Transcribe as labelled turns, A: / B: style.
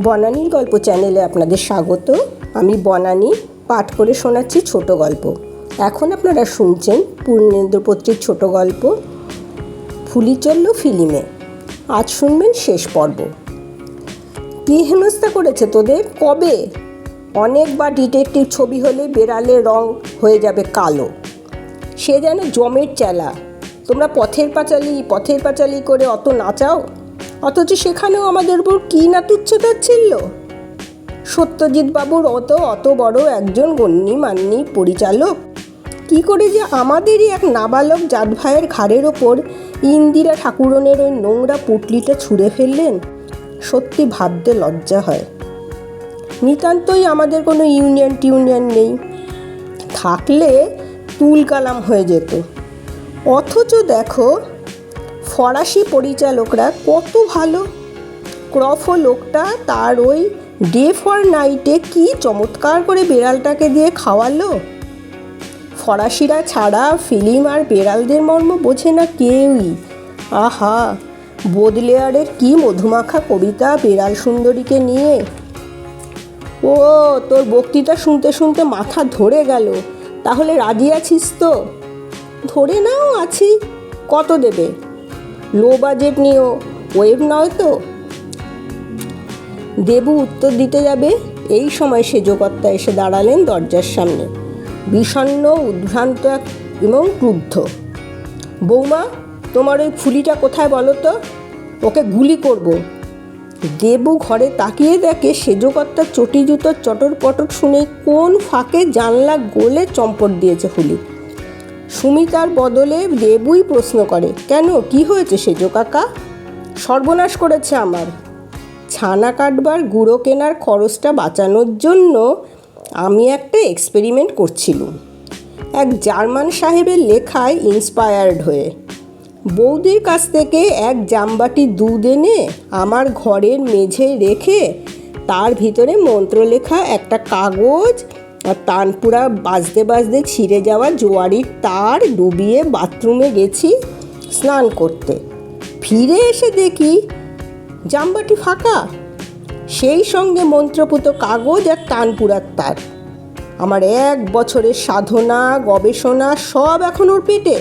A: বনানীর গল্প চ্যানেলে আপনাদের স্বাগত। আমি বনানী, পাঠ করে শোনাচ্ছি ছোট গল্প। এখন আপনারা শুনছেন পূর্ণেন্দ্র পত্রিক ছোট গল্প ফুলি চলল ফিলিমে। আজ শুনবেন শেষ পর্ব। কী হেনস্থা করেছে তোদের? কবে? অনেকবার ডিটেকটিভ ছবি হলে বেড়ালের রং হয়ে যাবে কালো। সে যেন জমের চেলা। তোমরা পথের পাঁচালি পথের পাঁচালি করে অত নাচাও? অথচ সেখানেও আমাদের উপর কী না তুচ্ছতাচ্ছিল্য সত্যজিৎ বাবুর অত অত বড় একজন গণ্যি মান্যি পরিচালক? কি করে যে আমাদেরই এক নাবালক জাত ভাইয়ের ঘাড়ের ওপর ইন্দিরা ঠাকুরনের ওই নোংরা পুটলিটা ছুঁড়ে ফেললেন? সত্যি ভাবতে লজ্জা হয়। নিতান্তই আমাদের কোনো ইউনিয়ন টিউনিয়ন নেই। থাকলে তুল কালাম হয়ে যেত। অথচ দেখো ফরাসি পরিচালকরা কত ভালো? ক্রফো লোকটা তার ওই ডে ফর নাইটে কি চমৎকার করে বেড়ালটাকে দিয়ে খাওয়ালো? ফরাসিরা ছাড়া ফিলিম আর বেড়ালদের মর্ম বোঝে না কেউই। আহা, বোদলেয়ারের কি মধুমাখা কবিতা বেড়াল সুন্দরীকে নিয়ে? ও, তোর বক্তৃতা শুনতে শুনতে মাথা ধরে গেল। তাহলে রাজি আছিস তো? ধরে নাও, আছি। কত দেবে? লো বাজেট নিয়েও ওয়েব নয় তো? দেবু উত্তর দিতে যাবে। এই সময় সেজকর্তা এসে দাঁড়ালেন দরজার সামনে। বিষণ্ণ, উদ্ভ্রান্ত এবং ক্রুদ্ধ। বৌমা, তোমার ওই ফুলিটা কোথায় বলো তো? ওকে গুলি করব। দেবু ঘরে তাকিয়ে দেখে সেজকর্তার চটি জুতোর চটর পটর শুনে কোন ফাঁকে জানলা গোলে চম্পট দিয়েছে ফুলি সুমিতার বদলে দেবুই প্রশ্ন করে, কেন? কি হয়েছে সেজ কাকা? সর্বনাশ করেছে আমার। ছানা কাটবার গুঁড়ো কেনার খরচটা বাঁচানোর জন্য আমি একটা এক্সপেরিমেন্ট করছিলুম। এক জার্মান সাহেবের লেখায় ইন্সপায়ার্ড হয়ে, বৌদির কাছ থেকে এক জামবাটি দুধ এনে আমার ঘরের মেঝে রেখে তার ভিতরে মন্ত্র লেখা একটা কাগজ আর তানপুরা বাজতে বাজতে ছিঁড়ে যাওয়া জোয়ারির তার ডুবিয়ে বাথরুমে গেছি স্নান করতে। ফিরে এসে দেখি জামবাটি ফাঁকা। সেই সঙ্গে মন্ত্রপুত কাগজ আর তানপুরার তার। আমার এক বছরের সাধনা, গবেষণা সব এখন ওর পেটে।